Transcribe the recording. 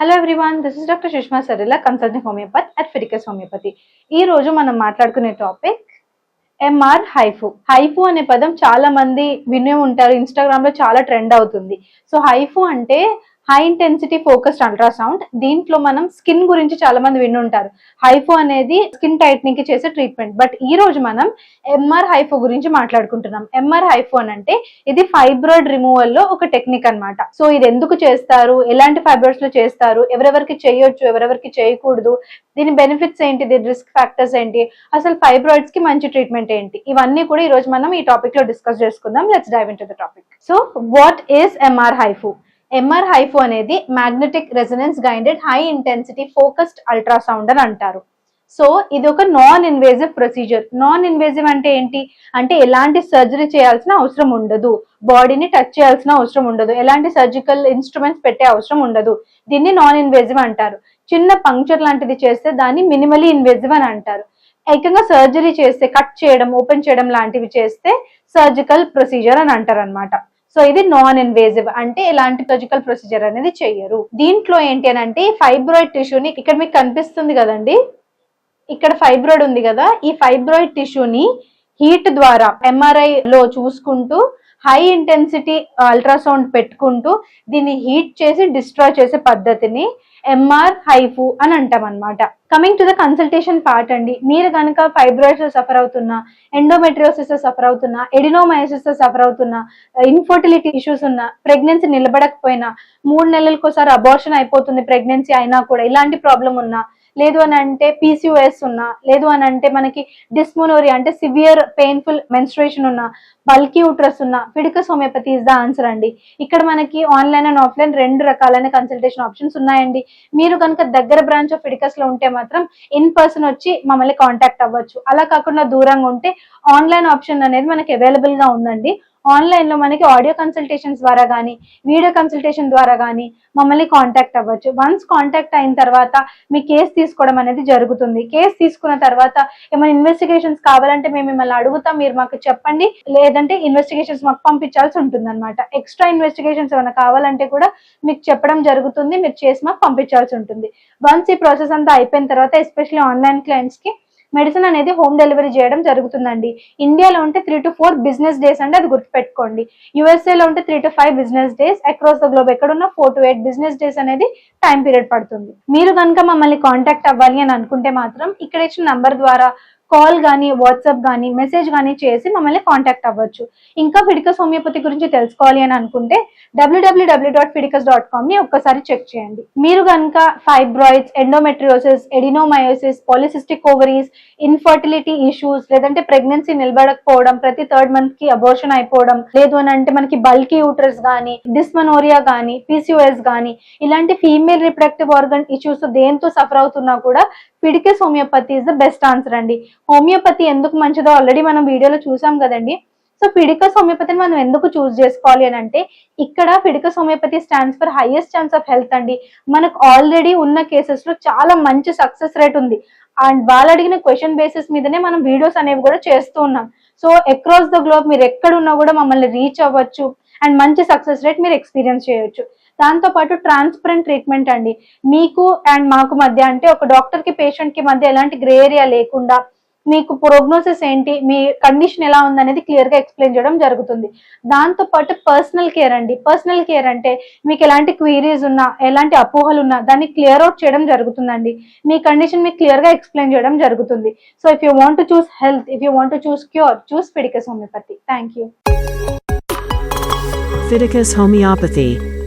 Hello everyone this is doctor Sushma Sarila consulting homeopathy at Fiticus homeopathy ఈ రోజు మనం మాట్లాడుకునే టాపిక్ ఎంఆర్ హైఫు హైఫు అనే పదం చాలా మంది వినే ఉంటారు ఇన్స్టాగ్రామ్లో చాలా ట్రెండ్ అవుతుంది. సో హైఫు అంటే హై ఇంటెన్సిటీ ఫోకస్డ్ అల్ట్రాసౌండ్ దీంట్లో మనం స్కిన్ గురించి చాలా మంది వినుంటారు. హైఫో అనేది స్కిన్ టైట్నింగ్కి చేసే ట్రీట్మెంట్ బట్ ఈ రోజు మనం ఎంఆర్ హైఫో గురించి మాట్లాడుకుంటున్నాం. ఎంఆర్ హైఫో అని అంటే ఇది ఫైబ్రాయిడ్ రిమూవల్లో ఒక టెక్నిక్ అన్నమాట. సో ఇది ఎందుకు చేస్తారు? ఎలాంటి ఫైబ్రాయిడ్స్లో చేస్తారు? ఎవరెవరికి చేయొచ్చు? ఎవరెవరికి చేయకూడదు? దీని బెనిఫిట్స్ ఏంటి? దీని రిస్క్ ఫ్యాక్టర్స్ ఏంటి? అసలు ఫైబ్రాయిడ్స్కి మంచి ట్రీట్మెంట్ ఏంటి? ఇవన్నీ కూడా ఈ రోజు మనం ఈ టాపిక్లో డిస్కస్ చేసుకుందాం. Let's dive in to the topic so what is MR HIFU MR HIFU అనేది magnetic resonance guided high intensity focused ultrasound అని అంటారు. సో ఇది ఒక non invasive procedure non invasive అంటే ఏంటి? అంటే ఎలాంటి సర్జరీ చేయాల్సిన అవసరం ఉండదు. బాడీని టచ్ చేయాల్సిన అవసరం ఉండదు. ఎలాంటి సర్జికల్ ఇన్స్ట్రుమెంట్స్ పెట్టే అవసరం ఉండదు. దీన్ని నాన్ ఇన్వేజివ్ అంటారు. చిన్న పంక్చర్ లాంటిది చేస్తే దాన్ని మినిమలీ ఇన్వేజివ్ అని అంటారు. ఏకంగా సర్జరీ చేస్తే కట్ చేయడం ఓపెన్ చేయడం లాంటివి చేస్తే సర్జికల్ ప్రొసీజర్ అని అంటారు అనమాట సో ఇది నాన్ ఇన్వేజివ్ అంటే ఎలాంటి సర్జికల్ ప్రొసీజర్ అనేది చెయ్యరు. దీంట్లో ఏంటి అని అంటే ఫైబ్రాయిడ్ టిష్యూని ఇక్కడ మీకు కనిపిస్తుంది కదండి? ఇక్కడ ఫైబ్రాయిడ్ ఉంది కదా? ఈ ఫైబ్రాయిడ్ టిష్యూని హీట్ ద్వారా ఎంఆర్ఐ లో చూసుకుంటూ హై ఇంటెన్సిటీ అల్ట్రాసౌండ్ పెట్టుకుంటూ దీన్ని హీట్ చేసి డిస్ట్రాయ్ చేసే పద్ధతిని ఎంఆర్ హైఫు అని అంటాం అనమాట coming to the consultation part అండి. మీరు కనుక ఫైబ్రాయిడ్స్ సఫర్ అవుతున్నా ఎండోమెట్రియోసిస్ సఫర్ అవుతున్నా ఎడినోమయోసిస్ సఫర్ అవుతున్నా uh, ఇన్ఫర్టిలిటీ ఇష్యూస్ ఉన్నా ప్రెగ్నెన్సీ నిలబడకపోయినా మూడు నెలలకు ఒకసారి అబార్షన్ అయిపోతుంది ప్రెగ్నెన్సీ అయినా కూడా ఇలాంటి ప్రాబ్లం ఉన్నా లేదు అని అంటే పీసీఓఎస్ ఉన్నా లేదు అని అంటే మనకి డిస్మోనోరి అంటే సివియర్ పెయిన్ఫుల్ మెన్స్ట్రేషన్ ఉన్నా బల్కీ యూట్రస్ ఉన్నా Fiticus homeopathy is the answer అండి. ఇక్కడ మనకి ఆన్లైన్ అండ్ ఆఫ్లైన్ రెండు రకాలైన కన్సల్టేషన్ ఆప్షన్స్ ఉన్నాయండి. మీరు కనుక దగ్గర బ్రాంచ్ ఆఫ్ ఫిడికస్లో ఉంటే మాత్రం ఇన్ పర్సన్ వచ్చి మమ్మల్ని కాంటాక్ట్ అవ్వచ్చు. అలా కాకుండా దూరంగా ఉంటే ఆన్లైన్ ఆప్షన్ అనేది మనకి అవైలబుల్గా ఉందండి. ఆన్లైన్లో మనకి ఆడియో కన్సల్టేషన్స్ ద్వారా కానీ వీడియో కన్సల్టేషన్ ద్వారా కానీ మమ్మల్ని కాంటాక్ట్ అవ్వచ్చు. వన్స్ కాంటాక్ట్ అయిన తర్వాత మీ కేసు తీసుకోవడం అనేది జరుగుతుంది. కేసు తీసుకున్న తర్వాత ఏమైనా ఇన్వెస్టిగేషన్స్ కావాలంటే మేము మిమ్మల్ని అడుగుతాం. మీరు మాకు చెప్పండి. లేదంటే ఇన్వెస్టిగేషన్స్ మాకు పంపించాల్సి ఉంటుంది అనమాట ఎక్స్ట్రా ఇన్వెస్టిగేషన్స్ ఏమైనా కావాలంటే కూడా మీకు చెప్పడం జరుగుతుంది. మీరు చేసి మాకు పంపించాల్సి ఉంటుంది. వన్స్ ఈ ప్రాసెస్ అంతా అయిపోయిన తర్వాత ఎస్పెషల్లీ ఆన్లైన్ క్లయింట్స్కి మెడిసిన్ అనేది హోమ్ డెలివరీ చేయడం జరుగుతుందండి. ఇండియాలో ఉంటే three to four business days అంటే అది గుర్తుపెట్టుకోండి. USA ఉంటే three to five business days across the globe ఎక్కడున్నా four to eight business days అనేది టైం పీరియడ్ పడుతుంది. మీరు కనుక మమ్మల్ని కాంటాక్ట్ అవ్వాలి అని అనుకుంటే మాత్రం ఇక్కడ ఇచ్చిన నంబర్ ద్వారా కాల్ కానీ వాట్సాప్ కానీ మెసేజ్ కానీ చేసి మమ్మల్ని కాంటాక్ట్ అవ్వచ్చు. ఇంకా ఫిడికస్ హోమియోపతి గురించి తెలుసుకోవాలి అని అనుకుంటే డబ్ల్యూడబ్ల్యూడబ్ల్యూ డాట్ ఫిడికస్ డాట్ కామ్ని ఒక్కసారి చెక్ చేయండి. మీరు కనుక fibroids endometriosis adenomyosis polycystic ovaries infertility issues లేదంటే ప్రెగ్నెన్సీ నిలబడకపోవడం ప్రతి థర్డ్ మంత్కి అబోర్షన్ అయిపోవడం లేదు అని అంటే మనకి బల్కీ యూట్రస్ కానీ డిస్మనోరియా కానీ పీసీఓఎస్ కానీ ఇలాంటి ఫీమేల్ రిప్రొడక్టివ్ ఆర్గన్ ఇష్యూస్ దేంతో సఫర్ అవుతున్నా కూడా Fiticus homeopathy is the best answer అండి. హోమియోపతి ఎందుకు మంచిదో ఆల్రెడీ మనం వీడియోలో చూసాం కదండి. సో ఫిడికస్ హోమియోపతిని మనం ఎందుకు చూస్ చేసుకోవాలి అని అంటే ఇక్కడ Fiticus homeopathy stands for highest chance of health అండి. మనకు ఆల్రెడీ ఉన్న కేసెస్లో చాలా మంచి సక్సెస్ రేట్ ఉంది. అండ్ వాళ్ళు అడిగిన క్వశ్చన్ బేసిస్ మీదనే మనం వీడియోస్ అనేవి కూడా చేస్తూ ఉన్నాం. సో అక్రాస్ ద గ్లోబ్ మీరు ఎక్కడున్నా కూడా మమ్మల్ని రీచ్ అవ్వచ్చు. అండ్ మంచి సక్సెస్ రేట్ మీరు ఎక్స్పీరియన్స్ చేయొచ్చు. దాంతో పాటు ట్రాన్స్పరెంట్ ట్రీట్మెంట్ అండి. మీకు అండ్ మాకు మధ్య అంటే ఒక డాక్టర్కి పేషెంట్కి మధ్య ఎలాంటి గ్రే ఏరియా లేకుండా మీకు ప్రోగ్నోసిస్ ఏంటి? మీ కండిషన్ ఎలా ఉందనేది క్లియర్గా ఎక్స్ప్లెయిన్ చేయడం జరుగుతుంది. దాంతో పాటు పర్సనల్ కేర్ అండి. పర్సనల్ కేర్ అంటే మీకు ఎలాంటి క్వీరీస్ ఉన్నా ఎలాంటి అపోహలు ఉన్నా దాన్ని క్లియర్ అవుట్ చేయడం జరుగుతుందండి. మీ కండిషన్ మీకు క్లియర్గా ఎక్స్ప్లెయిన్ చేయడం జరుగుతుంది. So if you want choose health if you want choose cure choose Fiticus homeopathy thank you Fiticus Homeopathy.